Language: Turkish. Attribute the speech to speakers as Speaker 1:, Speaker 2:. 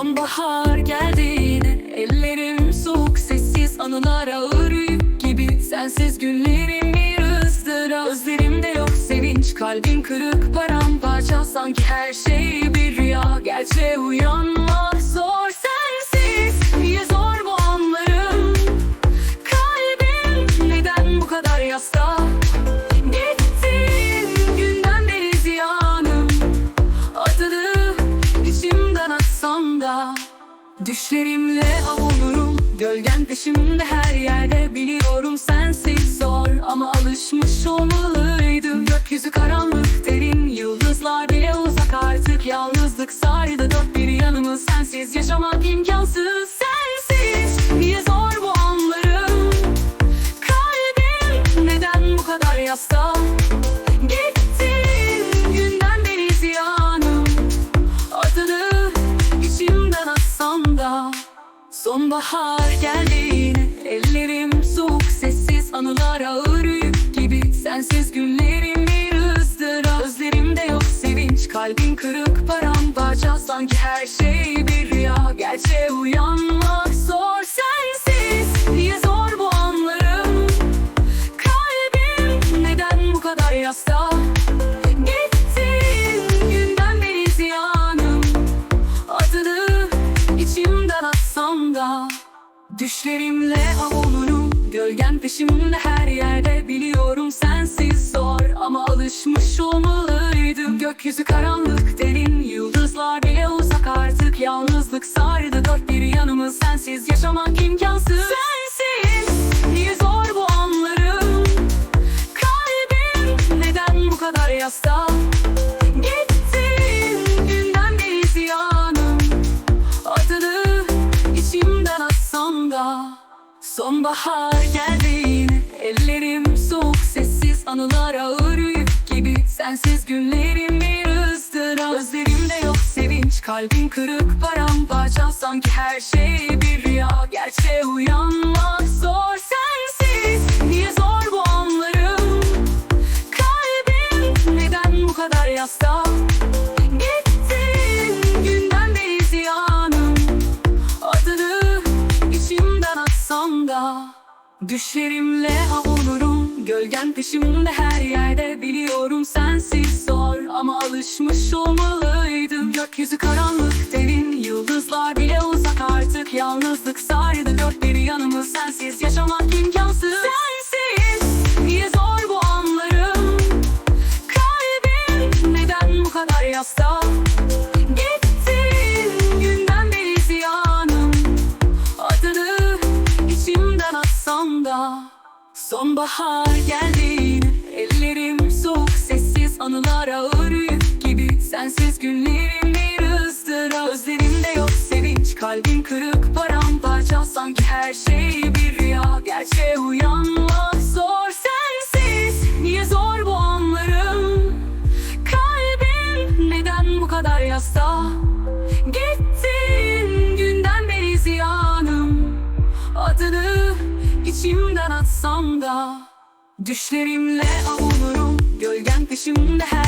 Speaker 1: Sonbahar geldi Ellerim soğuk sessiz anılar ağır yük gibi. Sensiz günlerim bir ızdırap. Gözlerimde yok sevinç kalbim kırık paramparça. Sanki her şey bir rüya Gerçeğe uyanmak Düşlerimle avunurum Gölgen peşimde her yerde Biliyorum. Sensiz zor Ama alışmış olmalıydım. Gökyüzü karanlık derin Yıldızlar bile uzak. Artık Yalnızlık sardı. Dört bir yanımız Sensiz yaşamak imkansız. Sensiz niye zor bu anlarım? Kalbim neden bu kadar yasta Sonbahar geldi yine Ellerim soğuk sessiz anılar ağır yük gibi. Sensiz günlerim bir ızdırap. Gözlerimde yok sevinç kalbim kırık paramparça. Sanki her şey bir rüya Gerçeğe uyanmak zor. Sensiz Niye zor bu anlarım? Kalbim neden bu kadar yasta Düşlerimle avunurum Gölgen peşimde her yerde Biliyorum sensiz zor Ama alışmış olmalıydım. Gökyüzü karanlık derin Yıldızlar bile uzak artık. Yalnızlık sardı dört bir yanımız Sensiz yaşamak imkansız. Sensiz niye zor bu anlarım? Kalbim neden bu kadar yasta Sonbahar geldi yine. Ellerim soğuk sessiz anılar ağır yük gibi. Sensiz günlerim bir ızdırap. Gözlerimde yok sevinç. Kalbim kırık paramparça. Sanki her şey bir rüya. Gerçeğe uyanmak zor sensiz. Niye zor bu anlarım? Kalbim neden bu kadar yasta Düşlerimle avunurum Gölgen peşimde her yerde Biliyorum sensiz zor. Ama alışmış olmalıydım Gökyüzü karanlık derin Yıldızlar bile uzak artık. Yalnızlık sardı dört bir yanımız Sensiz yaşamak imkansız. Sensiz niye zor bu anlarım? Kalbim neden bu kadar yasta Sonbahar geldi yine Ellerim soğuk sessiz anılar ağır yük gibi. Sensiz günlerim bir ızdırap. Gözlerimde yok sevinç kalbim kırık paramparça. Sanki her şey bir rüya Gerçeğe uyanmak Düşlerimle avunurum Gölgen peşimde her